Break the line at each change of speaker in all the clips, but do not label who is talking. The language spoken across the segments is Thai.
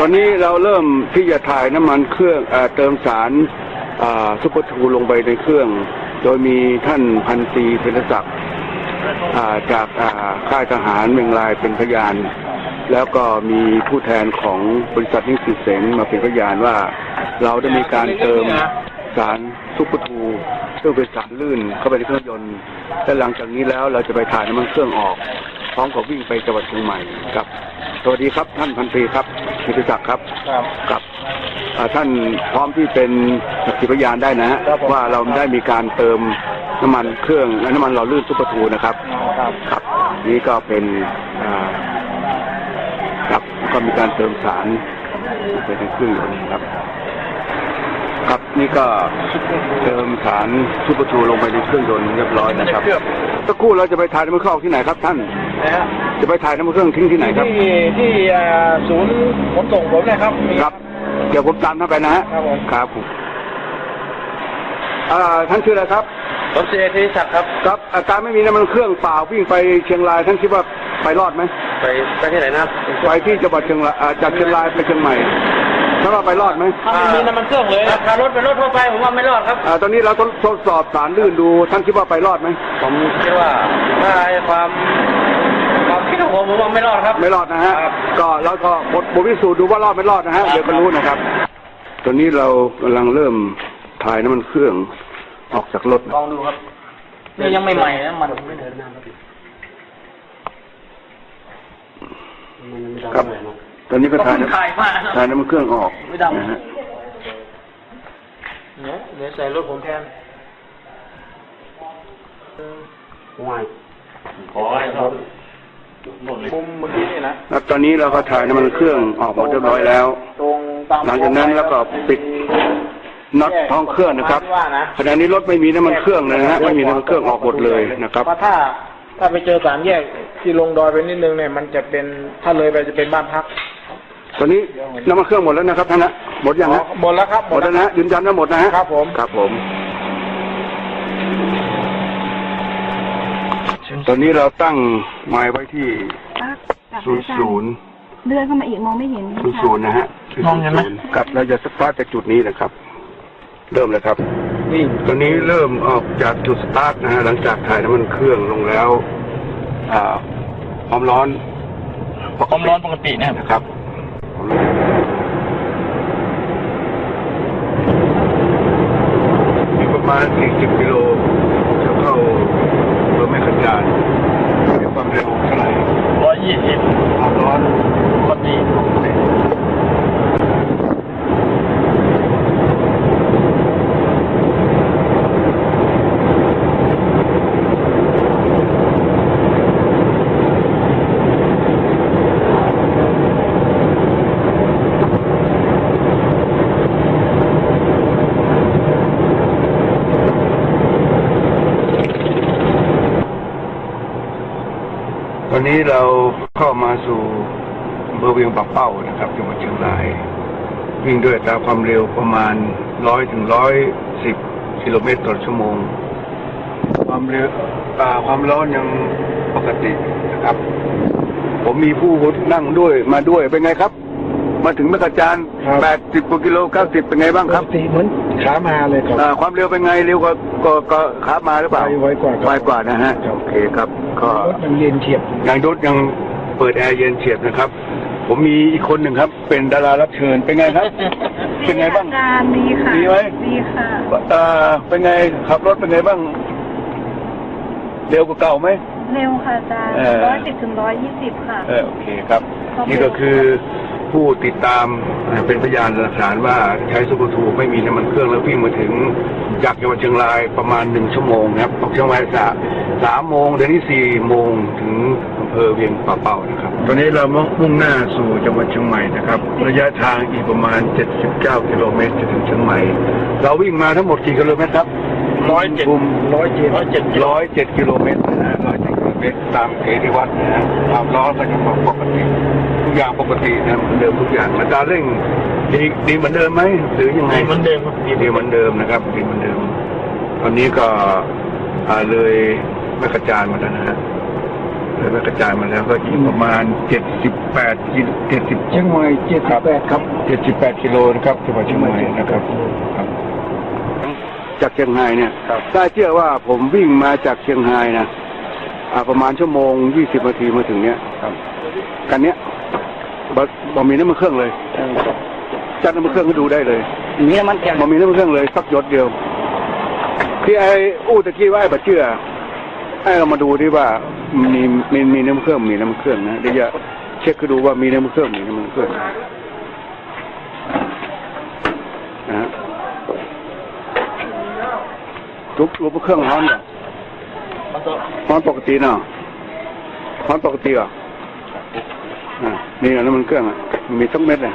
ตอนนี้เราเริ่มที่จะถ่ายน้ำมันเครื่องเอเติมสารซุปเปอร์ทูลงไปในเครื่อง โดยมีท่านพันตีเป็นศักดิ์จากค่ายทหารเมืองรายเป็นพยาน แล้วก็มีผู้แทนของบริษัทนิสิตเสนมาเป็นพยานว่า เราได้มีการเติมสารซุปเปอร์ทูซึ่งเป็นสารลื่นเข้าไปในเครื่องยนต์และหลังจากนี้แล้วเราจะไปถ่ายน้ำมันเครื่องออก พร้อมกับวิ่งไปจังหวัดเชียงใหม่ครับ สวัสดีครับท่านพันตรีครับนิติศักดิ์ครับ
ครับ
กับอ่าท่านพร้อมที่เป็นสักขีพยานได้นะฮะ
ครับผม
ว่าเราได้มีการเติมน้ำมันเครื่องและน้ำมันหล่อลื่นซุปเปอร์ทูนะครับ
ครับ
ครับ นี่ก็เป็นอ่าครับก็มีการเติมสารไปในเครื่องยนต์นะครับ ครับนี่ก็เติมสารซุปเปอร์ทูลงไปในเครื่องยนต์เรียบร้อยนะครับสักครู่เราจะไปถ่ายน้ำมันเครื่องที่ไหนครับท่าน
นะฮะ
จะไปถ่ายน้ำมันเครื่องทิ้งที่ไหนครับ
ที่ที่อ่าศูนย์ขนส่งผมนะครับมี
ครับ เดี๋ยวผมตามท่านไปนะฮะ
ครับผม
ครับผมอ่าท่านชื่ออะไรครับ
ผมเจธีศักดิ์ครับ
ครับอาการไม่มีน้ำมันเครื่องเปล่าวิ่งไปเชียงรายท่านคิดว่าไปรอดไหม
ไปไปที่ไหนนะ
ไปที่จังหวัดเชียงรายอ่าจากเชียงรายไปเชียงใหม่ท่านว่าไปรอดไหม
ถ้าไม่มีน้ำมันเครื่องเลยถ้ารถเป็นรถทั่วไปผมว่าไม่รอดครับ
อ่าตอนนี้เราทดทดสอบสารลื่นดูท่านคิดว่าไปรอดไหม
ผมคิดว่าถ้าไอ้ความ ความคิดของผมผมว่าไม่รอดครับ
ไม่รอดนะฮะ
ครับ
ก็เราก็บทบทพิสูจน์ดูว่ารอดไม่รอดนะฮะ
ครับ
เดี๋ยวก็รู้นะครับ ตอนนี้เรากำลังเริ่มถ่ายน้ำมันเครื่องออกจากรถ
ลองดูครับ นี่ยังไม่ใหม่นะมันไม่เดินหน้าครับ
ครับ ตอนนี้ก็ถ่ายน้ำ
ถ่ายมา
ถ่ายน้ำมันเครื่องออก
ไม่ดำ
นะฮะ
เนี่ยเดี๋ยวใส่รถผมแทนห่วยขอให้ครับ มุมเมื่อกี้นี่นะ
แล้วตอนนี้เราก็ถ่ายน้ำมันเครื่องออกหมดเรียบร้อยแล้ว
ตรงตาม
หลังจากนั้นแล้วก็ปิดน็อตท้องเครื่องนะครับ
ว่านะ
ขณะนี้รถไม่มีน้ำมันเครื่องเลยนะฮะไม่มีน้ำมันเครื่องออกหมดเลยนะครับ
เพราะถ้าถ้าไปเจอสามแยกที่ลงดอยไปนิดนึงเนี่ยมันจะเป็นถ้าเลยไปจะเป็นบ้านพัก
ตอนนี้น้ำมันเครื่องหมดแล้วนะครับท่านนะหมดยังฮะ
หมดแล้วครับ
หมดแล้วนะฮะยืนยันว่าหมดนะฮะ
ครับผม
ครับผม ตอนนี้เราตั้งหมายไว้ที่
จาก
ศูนย์ศูนย์
เลื่อนเข้ามาอีกมองไม่เห็น
ศูนย์ศูนย์นะฮะศูนย์ศูนย์กับเราจะสตาร์ทจากจุดนี้นะครับ เริ่มเลยครับ
วิ่ง
ตอนนี้เริ่มออกจากจุดสตาร์ทนะฮะหลังจากถ่ายน้ำมันเครื่องลงแล้วอ่าความร้อน
ความร้อนปกตินะครับ
นะครับมีประมาณ40กิโลจะเข้าเมืองแม่ขจานมีความเร็วเท่าไหร่
ร้อยยี่สิบ
ความร้อน
ปกติ
ตอ นนี้เราเข้ามาสู่อำเภอเวียงปากเป้านะครับจังหวัดเชียงราย วิ่งด้วยอัตราความเร็วประมาณร้อยถึงร้อยสิบกิโลเมตรต่อชั่วโมง ความเร็วอ่าความร้อนยังปกตินะครับ ผมมีผู้นั่งด้วยมาด้วยเป็นไงครับ มาถึงแม่กระจานแปดสิบกว่ากิโลเก้าสิบเป็นไงบ้างครับ
สีเหมือนขามาเลยครับ
อ่าความเร็วเป็นไงเร็วกว่าก็ก็ขามาหรือเปล่า
ไวกว่าครับ
ไวกว่านะฮะ
ครับ
โอเคครับ ก็
รถมันเย็นเฉียบ
ยังรถยังเปิดแอร์เย็นเฉียบนะครับ ผมมีอีกคนหนึ่งครับ เป็นดารารับเชิญเป็นไงครับ เป็นไงบ้าง
อาการดีค่ะ
ดีไหม
ดีค่ะ
เอ่อเป็นไงขับรถเป็นไงบ้างเร็วกว่าเก่าไหม
เร็วค่ะอาจารย์
เออ
ร้อยสิบถึงร้อยยี่สิบค่ะ
เออโอเคครับ
ครับ
นี่ก็คือ ผู้ติดตามเอ่อเป็นพยานหลักฐานว่าใช้ซูเปอร์ทูไม่มีน้ำมันเครื่องแล้ววิ่งมาถึงจากจังหวัดเชียงรายประมาณหนึ่งชั่วโมงนะครับออกเชียงรายสาสามโมงเดี๋ยวนี้สี่โมงถึงอำเภอเวียงป่าเป้านะครับ ตอนนี้เรามุ่งหน้าสู่จังหวัดเชียงใหม่นะครับ ระยะทางอีกประมาณ 79 กิโลเมตรจะถึงเชียงใหม่ เราวิ่งมาทั้งหมดกี่กิโลเมตรครับ
ร้อยเจ็ด
คุม
ร้อยเจ็ดร้อยเจ็ด
ร้อยเจ็ดกิโลเมตรนะฮะร้อยเจ็ดกิโล เมตรตามเกณฑ์ที่วัดนะฮะความร้อนก็ยังปกติทุกอย่างปกตินะเหมือนเดิมทุกอย่างอัตราเร่งดีดีเหมือนเดิมไหมหรือยังไง
เหมือนเดิมครับ
ดีเหมือนเดิมนะครับดีเหมือนเดิมตอนนี้ก็อ่าเลยแม่กระจานมาแล้วนะฮะเลยไปกระจายมาแล้วก็อีกประมาณเจ็ดสิบแปดกิโลเจ็ดสิบ
เชียงใหม่เจ็ดสิบแปดครับ
เจ็ดสิบแปดกิโลนะครับจังหวัดเชียงใหม่นะครับครับจากเชียงรายเนี่ย
ครับ
ได้เชื่อว่าผมวิ่งมาจากเชียงรายนะอ่า ประมาณชั่วโมงยี่สิบนาทีมาถึงเนี้ย
ครับ
กันเนี้ยบะบะมีน้ำมันเครื่องเลยจัดน้ำมันเครื่องให้ดูได้เลย
นี่มันแข็ง
บะมีน้ำมันเครื่องเลยสักหยดเดียว ที่ไอ้อู้ตะกี้ว่าไอ้บะเชื่อไอ้เรามาดูที่ว่ามีมีมีน้ำมันเครื่องมีน้ำมันเครื่องนะเดี๋ยวจะเช็คให้ดูว่ามีน้ำมันเครื่องมีน้ำมันเครื่องนะฮะทุกรูปเครื่องร้อนเนี่ย ร้อนปกติเนาะร้อนปกติเหรออ่านี่น้ำมันเครื่องอะมันมีสักเม็ดเลย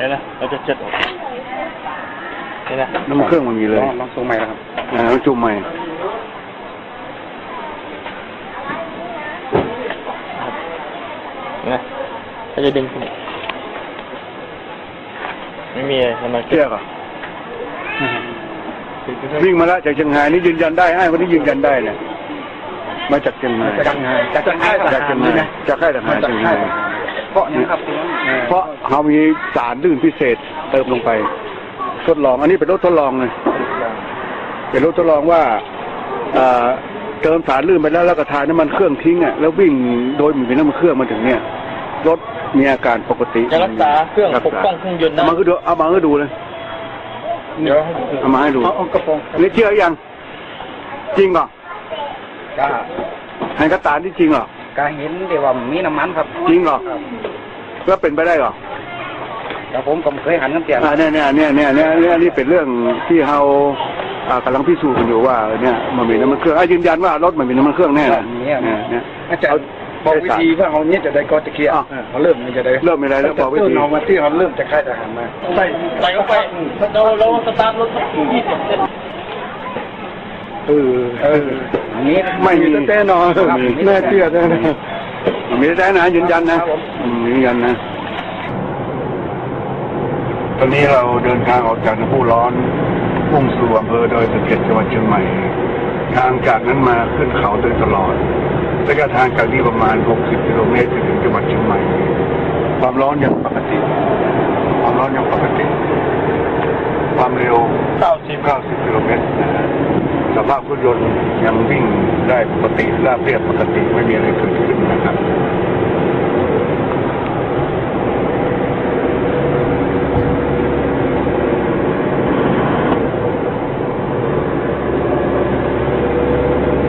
นี่นะเราจะจัดนี่นะ
น้ำมันเครื่องมันมีเลย
ลองส่งใหม่แล้วครับ
อ่าต้องจุ่มใหม่
นี่นะถ้าจะดึงขึ้นไม่มีน้ำมัน
เชื่อก่อน วิ่งมาแล้วจากเชียงรายนี่ยืนยันได้ไอ้คนนี้ยืนยันได้เนี่ยมาจากเชียงราย
จากไงจากไง
จากเชียงรายจากค่ายทหารเชียงราย
เพราะนี่ครับ
เพราะเขามีสารลื่นพิเศษเติมลงไป ทดลอง อันนี้เป็นรถทดลองเลยเป็นรถทดลองว่าเอ่อเติมสารลื่นไปแล้วแล้วก็ทาน้ำมันเครื่องทิ้งอะแล้ววิ่งโดยไมมีน้ำมันเครื่องมาถึงเนี่ยรถมีอาการปกติ
จะรักษาเครื่อง
รัษา
ปกป้องเครื่องยนต์นะ
เอามาให้ดูเอามาให้ดูเลย
เดี๋ยว
เอามาให้ดู
เอากระโปรง
อันนี้เชื่อยังจริงเหรอ
ก็
ให้กระตานที่จริงเหรอ
ก็เห็นเดี๋ยวว่ามีน้ำมันครับ
จริงเหรอแล้วเป็นไปได้เหรอ
แต่ผมก็เคยหันน้ำเสียง
อ่าเนี่ยเนี่ยเนี่ยเนี่ยเนี่ยเนี่ยนี่เป็นเรื่องที่เราอ่ากำลังพิสูจน์กันอยู่ว่าเนี่ยมันมีน้ำมันเครื่องอะยืนยันว่ารถมันมีน้ำมันเครื่องแน่นะเนี่ยเนี่ย
อาจารย์ บอกวิธีว่าเอาเนี้ยจะได้ก็จะเคลียร์
อ้าว
เออเขาเริ่มมันจะได้
เริ่มมีอะไรแล้วบอกวิธี
เอามาที่เขาเริ่มจะค่ายทหารมาใส่
ใส่เข้าไปเราเราสตาร์ทรถสักยี่สิบเซน
เออ
เอออย่างนี้
ไม่มี
แต่นอน
ครับ
แม่เชื่อได้นะ
มีได้นะยืนยันนะอืมยืนยันนะตอนนี้เราเดินทางออกจากน้ำพุร้อนมุ่งสู่อำเภอดอยสะเก็ดจังหวัดเชียงใหม่ ทางจากนั้นมาขึ้นเขาโดยตลอด ระยะทางจากนี้ประมาณ 60 กิโลเมตรจะถึงจังหวัดเชียงใหม่ ความร้อนยังปกติ ความร้อนยังปกติ ความเร็ว 90 90 กิโลเมตรนะฮะสภาพรถยนต์ยังวิ่งได้ปกติราบเรียบปกติไม่มีอะไรเกิดขึ้นนะครับ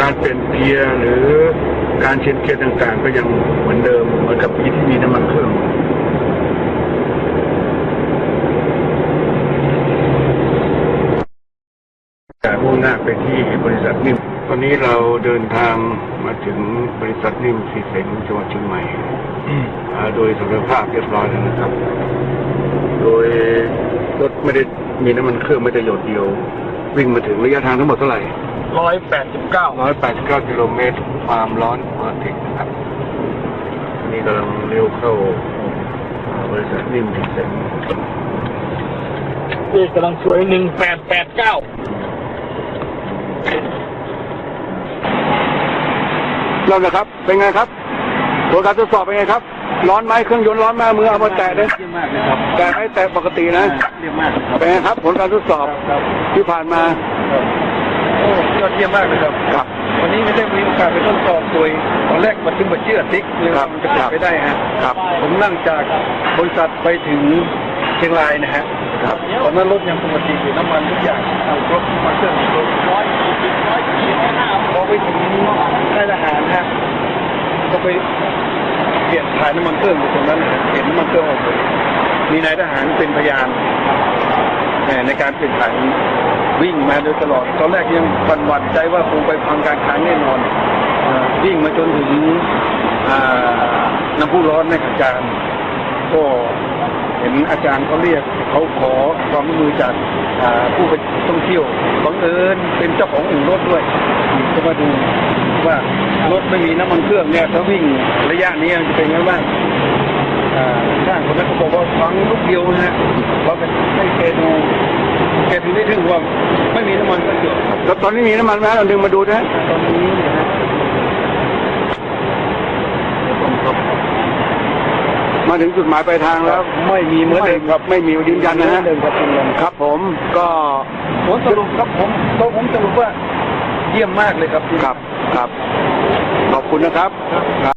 การเปลี่ยนเกียร์หรือ การเชนเกียร์ต่างๆ ก็ยังเหมือนเดิมเหมือนกับปีที่มีน้ำมันเครื่องจากมุ่งหน้าไปที่บริษัทนิ่มตอนนี้เราเดินทางมาถึงบริษัทนิ่มสีเสงจังหวัดเชียงใหม่อ่าโดยสมรรถภาพเรียบร้อยแล้วนะครับ โดยรถไม่ได้มีน้ำมันเครื่องไม่ได้หยดเดียว วิ่งมาถึงระยะทางทั้งหมดเท่าไหร่
ร้อยแปดสิบเก้า
189กิโลเมตร ความร้อนปกตินะครับ นี่กำลังเลี้ยวเข้าอ่าบริษัทนิ่มสีเสง
เลขกำลังสวยหนึ่งแปดแปดเก้า
เริ่มแล้วครับ เป็นไงครับผลการทดสอบเป็นไงครับ ร้อนไหมเครื่องยนต์ร้อนไหมมือเอามาแตะเลย
เยี่ยมมากเลยครับ
แตะไหมแตะปกตินะ
เยี่ยมมากครับ
เป็นไงครับ ผลการทดสอบ
ครับ
ที่ผ่านมา
โอ้ยอดเยี่ยมมากเลยครับ
ครับ
วันนี้ไม่ได้มีโอกาสไปทดสอบตัวเองตอนแรกมันถึงมาเชื่อติ๊กเลย
ครับ
มันจะเป็นไปได้ฮะ
ครับ
ผมนั่งจากบริษัทไปถึงเชียงรายนะฮะ
ครับ
ตอนนั้นรถยังปกติอยู่น้ำมันทุกอย่างเอารถมาเครื่องรถร้อยร้อยห้าพอไปถึงค่ายทหารฮะก็ไปเปลี่ยนถ่ายน้ำมันเครื่องอยู่ตรงนั้นนะฮะเปลี่ยนน้ำมันเครื่องออกเลยมีนายทหารเป็นพยานแหมในการเปลี่ยนถ่าย วิ่งมาโดยตลอด ตอนแรกยังหวั่นหวั่นใจว่าคงไปพังการค้างแน่นอนอวิ่งมาจนถึงน้ำพุร้อนในอาจารย์ก็เห็นอาจารย์เขาเรียกเขาขอความร่วมมือจากผู้ไปท่องเที่ยวบังเอิญเป็นเจ้าของอู่รถด้วยก็มาดูว่ารถไม่มีน้ำมันเครื่องเนี่ยถ้าวิ่งระยะนี้จะเป็นยังไงบ้างช่างคนนั้นก็บอกว่าฟังลูกเดียวนะฮะเราไปให้แกดู แกถึงไม่ถึงว่าไม่มีน้ำมันก็เกือบ
แล้วตอนนี้มีน้ำมันไหมเราดึงมาดูนะ
ตอนนี้นี่ยนะ
มาถึงจุดหมายปลายทางแล้ว
ไม่มีเหมือนเดิมครับ
ไม่มียืนยันนะฮะ
ครับ
ครับ ผมก็
ผมสรุปครับผมตัวผมสรุปว่าเยี่ยมมากเลยครับ
ครับครับ ขอบคุณนะครับ